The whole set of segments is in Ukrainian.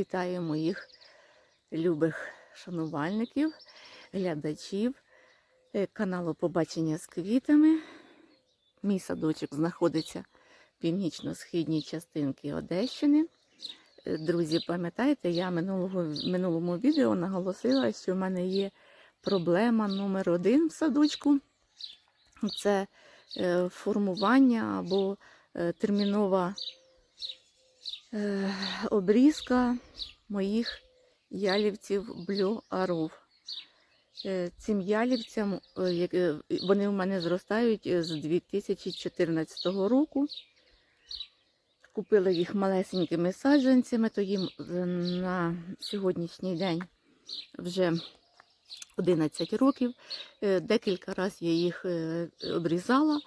Вітаю моїх любих шанувальників, глядачів е, каналу Побачення з квітами. Мій садочок знаходиться в північно-східній частинці Одещини. Е, Друзі, пам'ятаєте, я минулого, в минулому відео наголосила, що в мене є проблема номер один в садочку. Це е, формування або термінова е, обрізка моїх ялівців Arrow. Е, Цим ялівцям е, е, вони в мене зростають з 2014 року. Купила їх малесенькими саджанцями, то їм на сьогоднішній день вже 11 років. Декілька разів я їх обрізала,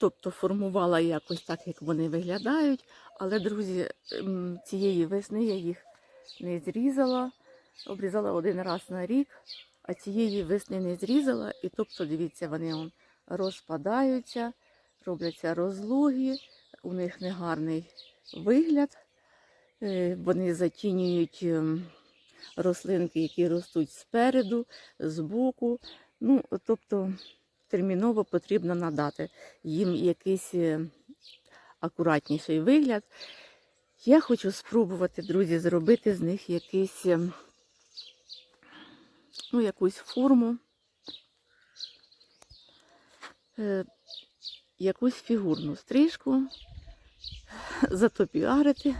тобто формувала якось так, як вони виглядають. Але, друзі, ем, цієї весни я їх не зрізала, обрізала один раз на рік, а цієї весни не зрізала. І тобто, дивіться, вони он, розпадаються, робляться розлоги, у них негарний вигляд. Е, Вони затінюють ем, рослинки, які ростуть спереду, збоку. Ну, тобто терміново потрібно надати їм якийсь е, акуратніший вигляд. Я хочу спробувати, друзі, зробити з них якийсь, е, ну, якусь форму, е, якусь фігурну стрижку, затопіарити.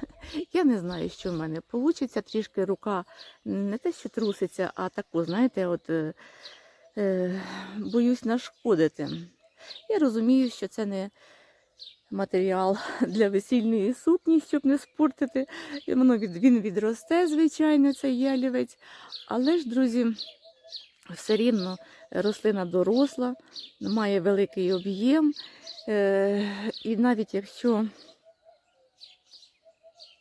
Я не знаю, що в мене вийде. Трішки рука не те, що труситься, а таку, знаєте, от е, е, боюсь нашкодити. Я розумію, що це не матеріал для весільної сукні, щоб не спортити. Воно від, він відросте, звичайно, цей ялівець. Але ж, друзі, все рівно рослина доросла, має великий об'єм. Е, і навіть якщо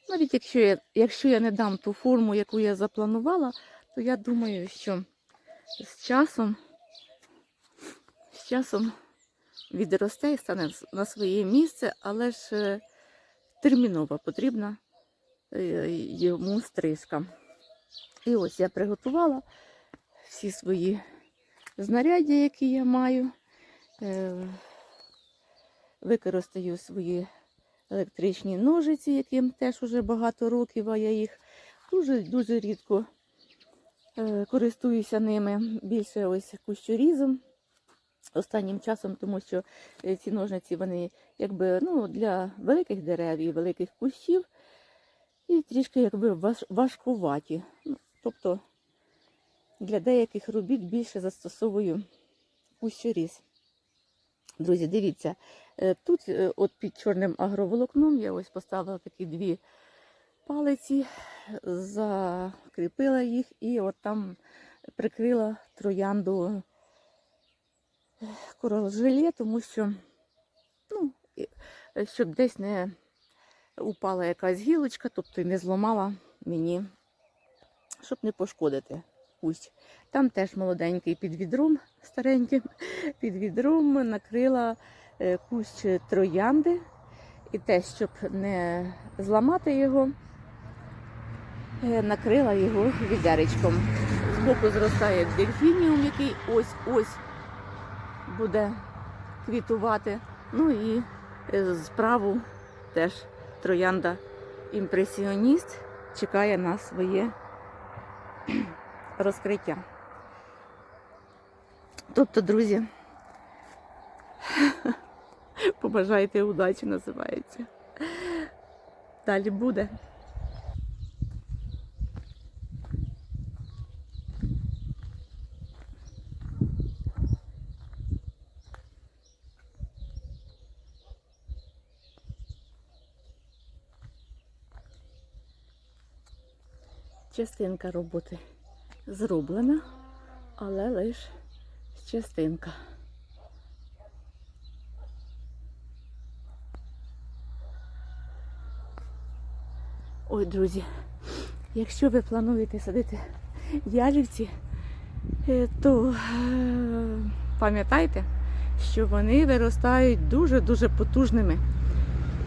навіть якщо я, якщо я не дам ту форму, яку я запланувала, то я думаю, що з часом, з часом відросте і стане на своє місце, але ж е, терміново потрібна е, йому стрижка. І ось я приготувала всі свої знаряддя, які я маю. Е, Використаю свої електричні ножиці, яким теж уже багато років, а я їх дуже-дуже рідко користуюся ними. Більше ось кущорізом останнім часом, тому що е, ці ножниці вони якби ну, для великих дерев і великих кущів і трішки якби важкуваті. Ну, Тобто для деяких робіт більше застосовую кущоріз. Друзі, дивіться, е, тут е, от під чорним агроволокном я ось поставила такі дві палиці, закріпила їх і от там прикрила троянду корал желе, тому що, ну, е, щоб десь не упала якась гілочка, тобто не зламала мені, щоб не пошкодити кущ. Там теж молоденький під відром, стареньким, під відром накрила е, кущ троянди. І те, щоб не зламати його, е, накрила його відеречком. Збоку зростає дельфініум, який ось-ось буде квітувати. Ну і е, справу теж троянда імпресіоніст чекає на своє розкриття. Тобто, друзі, побажайте удачі називається. Далі буде. Частинка роботи зроблена, але лише частинка. Ой, друзі, якщо ви плануєте садити ялівці, е, то е, пам'ятайте, що вони виростають дуже-дуже потужними.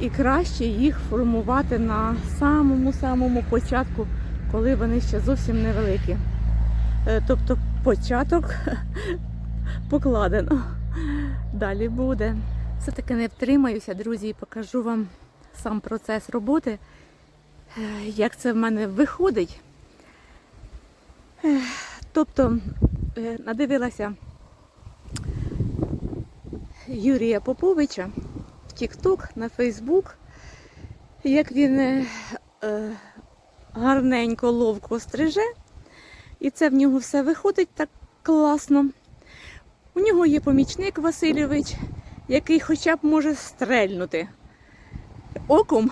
І краще їх формувати на самому-самому початку коли вони ще зовсім невеликі. Е, Тобто початок покладено. Далі буде. Все-таки не втримаюся, друзі, і покажу вам сам процес роботи, е, як це в мене виходить. Е, Тобто надивилася Юрія Поповича в TikTok, на Facebook, як він гарненько, ловко стриже, і це в нього все виходить так класно. У нього є помічник Васильович, який хоча б може стрельнути оком,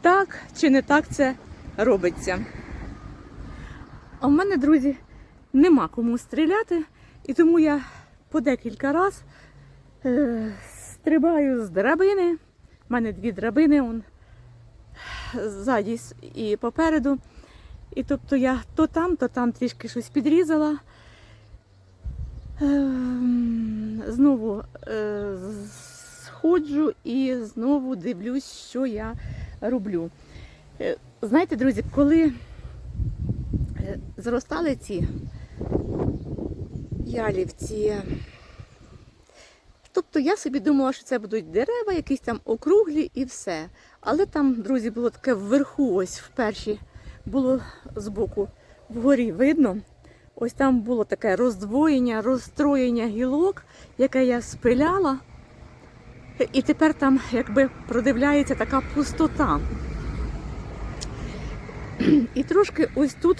так чи не так це робиться. А в мене, друзі, нема кому стріляти, і тому я по декілька разів е, стрибаю з драбини. У мене дві драбини он, ззаді і попереду. І тобто я то там, то там трішки щось підрізала. Ем, Знову е, сходжу і знову дивлюсь, що я роблю. Е, Знаєте, друзі, коли е, зростали ці ялівці, тобто я собі думала, що це будуть дерева, якісь там округлі і все. Але там, друзі, було таке вверху, ось в перші було збоку вгорі видно. Ось там було таке роздвоєння, розстроєння гілок, яке я спиляла. І тепер там якби продивляється така пустота. І трошки ось тут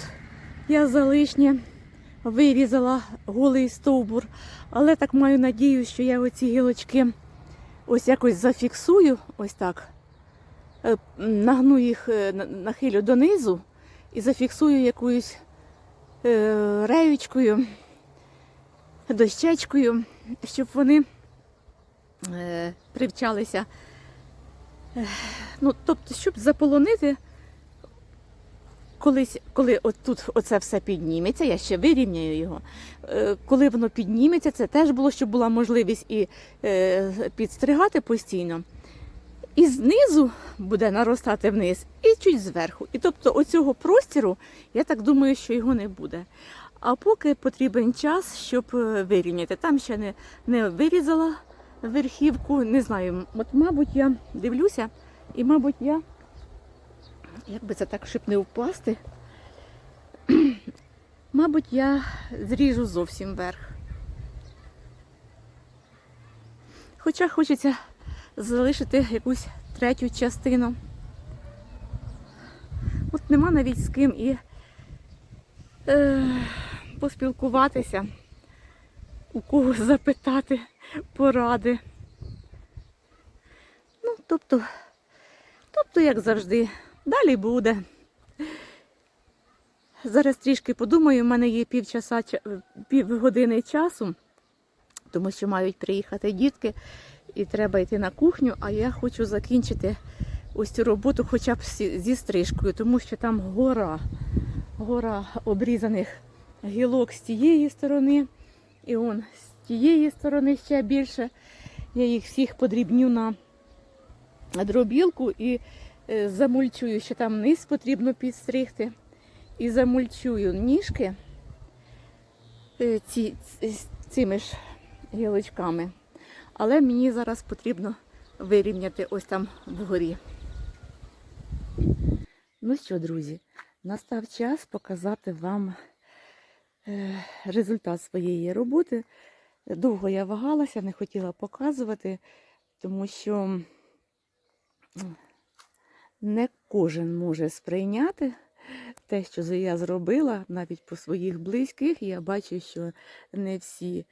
я залишнє вирізала голий стовбур, але так маю надію, що я оці гілочки ось якось зафіксую, ось так. Е, Нагну їх, е, нахилю донизу і зафіксую якоюсь е, реючкою, дощечкою, щоб вони привчалися. Ну, тобто, щоб заполонити, колись, коли тут оце все підніметься, я ще вирівняю його. Е, Коли воно підніметься, це теж було, щоб була можливість і е, підстригати постійно. І знизу буде наростати вниз, і чуть зверху. І тобто оцього простіру, я так думаю, що його не буде. А поки потрібен час, щоб е, вирівняти. Там ще не, не вирізала верхівку, не знаю. От, мабуть, я дивлюся, і, мабуть, я, як би це так, щоб не впасти, мабуть, я зріжу зовсім вверх. Хоча хочеться залишити якусь третю частину. От нема навіть з ким і е, поспілкуватися, у кого запитати поради. Ну, тобто, тобто, як завжди, далі буде. Зараз трішки подумаю, в мене є півчаса, ча- півгодини часу, тому що мають приїхати дітки і треба йти на кухню, а я хочу закінчити ось цю роботу хоча б зі стрижкою, тому що там гора, гора обрізаних гілок з тієї сторони, і он з тієї сторони ще більше. Я їх всіх подрібню на дробілку і замульчую, що там низ потрібно підстригти. І замульчую ніжки е, ці, цими ж гілочками. Але мені зараз потрібно вирівняти ось там вгорі. Ну що, друзі, настав час показати вам е, результат своєї роботи. Довго я вагалася, не хотіла показувати, тому що не кожен може сприйняти те, що я зробила, навіть по своїх близьких. Я бачу, що не всі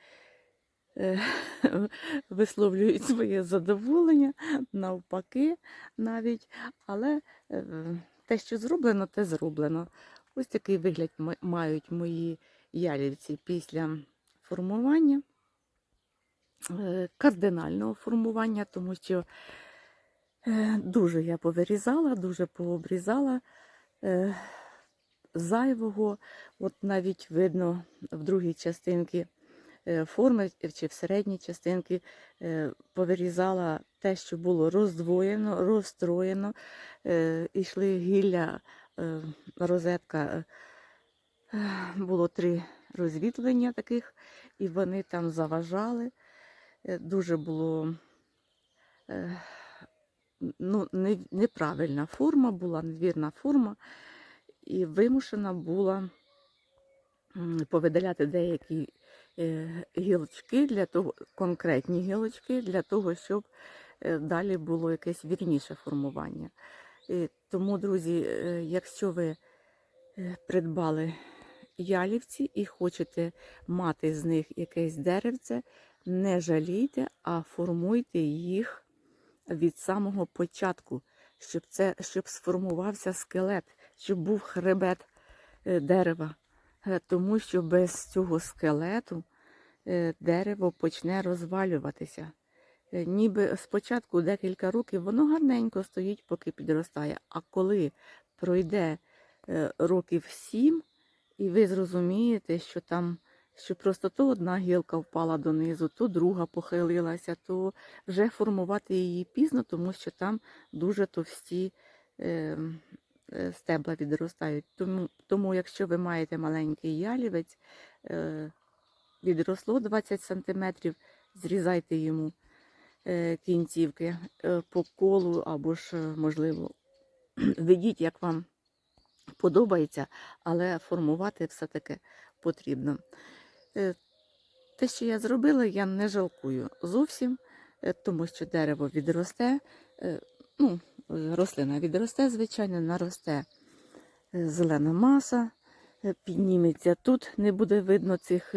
е, висловлюють своє задоволення, навпаки, навіть. Але е, те, що зроблено, те зроблено. Ось такий вигляд мають мої ялівці після формування, е, кардинального формування, тому що дуже я повирізала, дуже пообрізала е, зайвого. От навіть видно в другій частинці е, форми чи в середній частинці е, повирізала те, що було роздвоєно, розстроєно, е, йшли гілля е, розетка. е, Було три розвітлення таких, і вони там заважали. Е, Дуже було е, ну, не, неправильна форма була, невірна форма, і вимушена була повидаляти деякі е, гілочки для того, конкретні гілочки для того, щоб е, далі було якесь вірніше формування. І тому, друзі, е, якщо ви придбали ялівці і хочете мати з них якесь деревце, не жалійте, а формуйте їх від самого початку, щоб, це, щоб сформувався скелет, щоб був хребет е, дерева. Е, Тому що без цього скелету е, дерево почне розвалюватися. Ніби спочатку декілька років воно гарненько стоїть, поки підростає. А коли пройде років сім, і ви зрозумієте, що там що просто то одна гілка впала донизу, то друга похилилася, то вже формувати її пізно, тому що там дуже товсті е, е, стебла відростають. Тому, тому, якщо ви маєте маленький ялівець, е, відросло 20 см, зрізайте йому е, кінцівки е, по колу або ж, е, можливо, ведіть, як вам подобається, але формувати все-таки потрібно. Е, Те, що я зробила, я не жалкую зовсім, е, тому що дерево відросте, е, ну, рослина відросте, звичайно, наросте зелена маса, підніметься. Тут не буде видно цих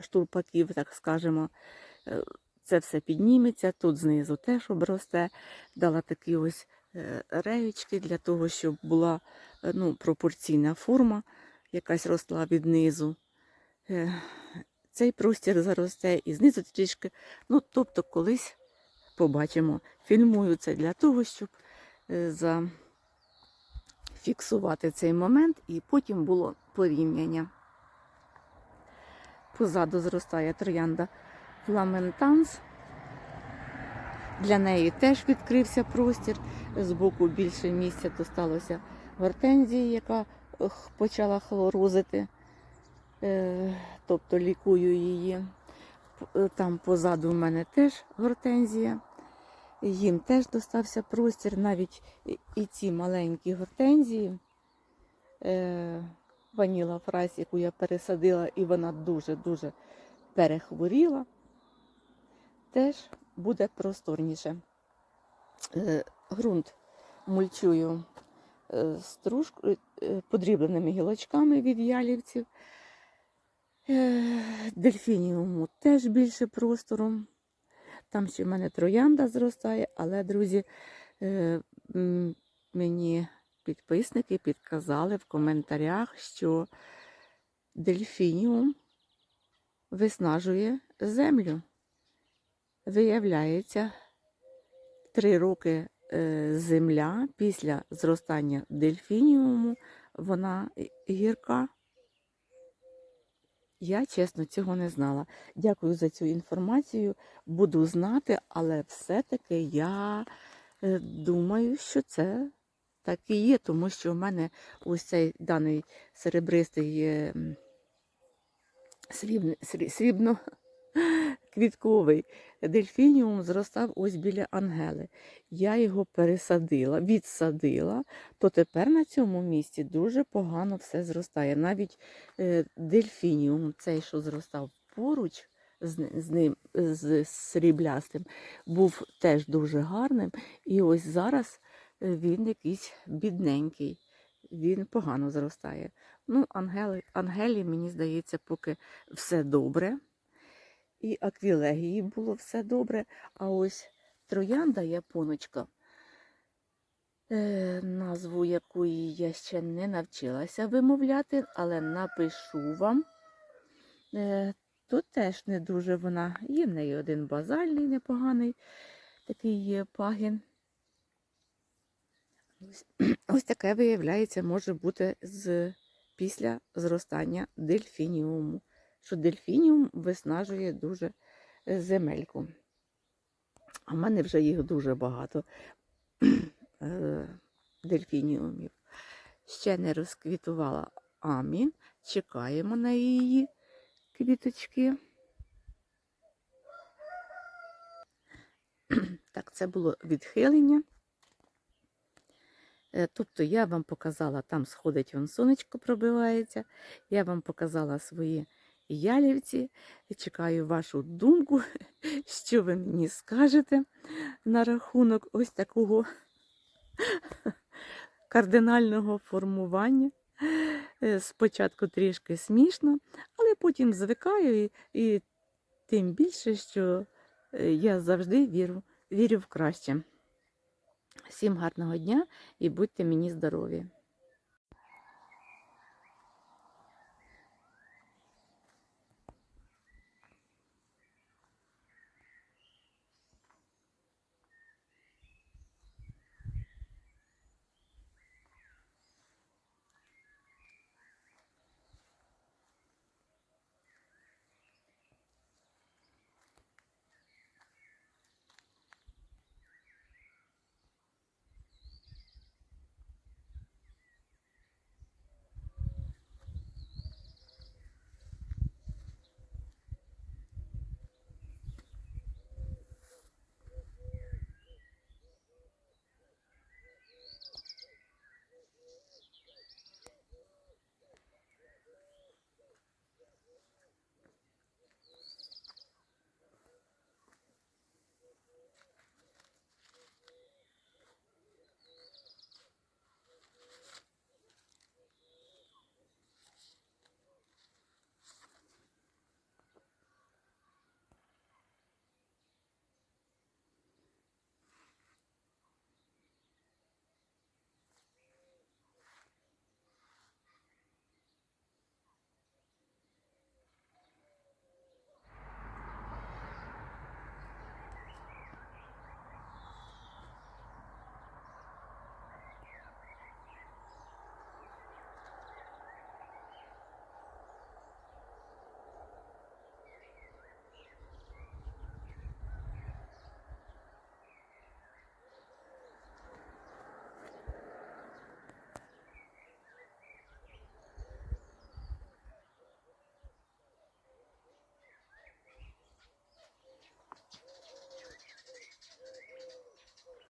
штурпаків, так скажемо. Це все підніметься, тут знизу теж обросте. Дала такі ось реєчки для того, щоб була ну, пропорційна форма, якась росла від низу. Е, Цей простір заросте і знизу трішки. Ну, тобто, колись побачимо. Фільмую це для того, щоб е, зафіксувати цей момент, і потім було порівняння. Позаду зростає троянда фламентанс. Для неї теж відкрився простір. Збоку більше місця досталося гортензії, яка почала хлорозити, Е, тобто лікую її. Е, Там позаду в мене теж гортензія. Їм теж достався простір, навіть і- ці маленькі гортензії. Е, Ваніла фрайс, яку я пересадила, і вона дуже-дуже перехворіла, теж буде просторніше. Ґрунт мульчую е, стружкою, е, подрібленими гілочками від ялівців. Е, Дельфініуму теж більше простору. Там ще в мене троянда зростає, але, друзі, мені підписники підказали в коментарях, що дельфініум виснажує землю. Виявляється, три роки земля після зростання дельфініуму вона гірка. Я чесно цього не знала. Дякую за цю інформацію. Буду знати, але все-таки я е, думаю, що це так і є, тому що в мене ось цей даний серебристий е, м, срібно-квітковий дельфініум зростав ось біля Ангели. Я його пересадила, відсадила, то тепер на цьому місці дуже погано все зростає. Навіть е, дельфініум, цей, що зростав поруч з, з ним, з сріблястим, був теж дуже гарним. І ось зараз е, він якийсь бідненький, він погано зростає. Ну, ангели, ангелі, мені здається, поки все добре. І аквілегії було все добре. А ось троянда японочка, е, назву якої я ще не навчилася вимовляти, але напишу вам. Е, тут теж не дуже вона. Є в неї один базальний непоганий такий пагін. Ось, ось таке, виявляється, може бути з, після зростання дельфініуму. Що дельфініум виснажує дуже е, земельку. А в мене вже їх дуже багато. Е, дельфініумів. Ще не розквітувала амі. Чекаємо на її квіточки. Так, це було відхилення. Е, Тобто я вам показала, там сходить вон сонечко пробивається. Я вам показала свої ялівці. Чекаю вашу думку, що ви мені скажете на рахунок ось такого кардинального формування. Е, Спочатку трішки смішно, але потім звикаю і, і тим більше, що е, я завжди вірю, вірю в краще. Всім гарного дня і будьте мені здорові!